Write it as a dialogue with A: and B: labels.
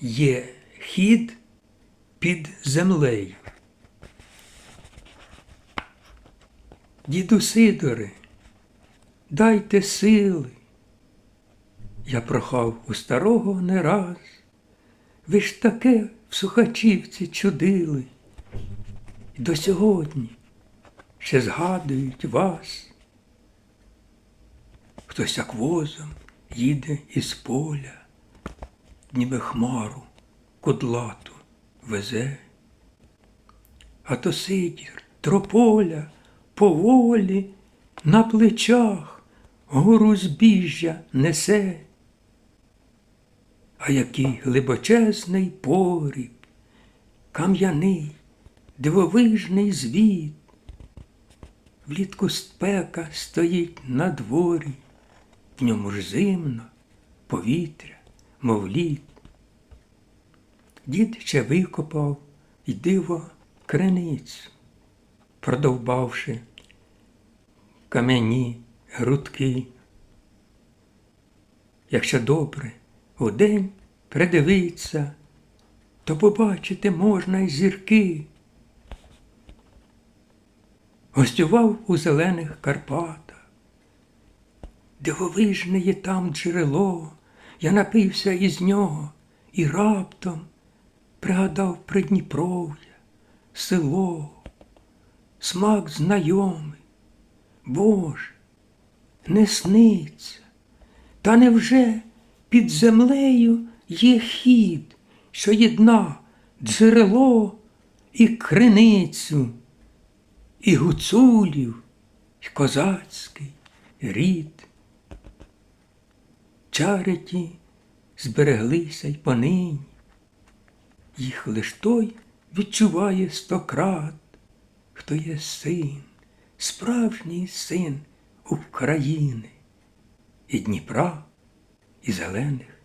A: Є хід під землею. Діду Сидоре, дайте сили. Я прохав у старого не раз. Ви ж таке в Сухачівці чудили. І до сьогодні ще згадують вас. Хтось як возом їде із поля, ніби хмару кудлату везе. А то сидір, трополя, поволі на плечах гору збіжжя несе. А який глибочезний погріб, кам'яний, дивовижний звіт. Влітку спека стоїть на дворі, в ньому ж зимно, повітря, мов лід. Дід ще викопав й диво криницю, продовбавши кам'яні грудки. Якщо добре удень придивиться, то побачити можна й зірки. Гостював у зелених Карпатах, дивовижне є там джерело, я напився із нього і раптом пригадав Придніпров'я, село, смак знайомий. Боже, не сниться, та невже під землею є хід, що єдна джерело і криницю, і гуцулів, і козацький рід. Чариті збереглися й понині, їх лиш той відчуває стократ, хто є син, справжній син України і Дніпра, і зелених.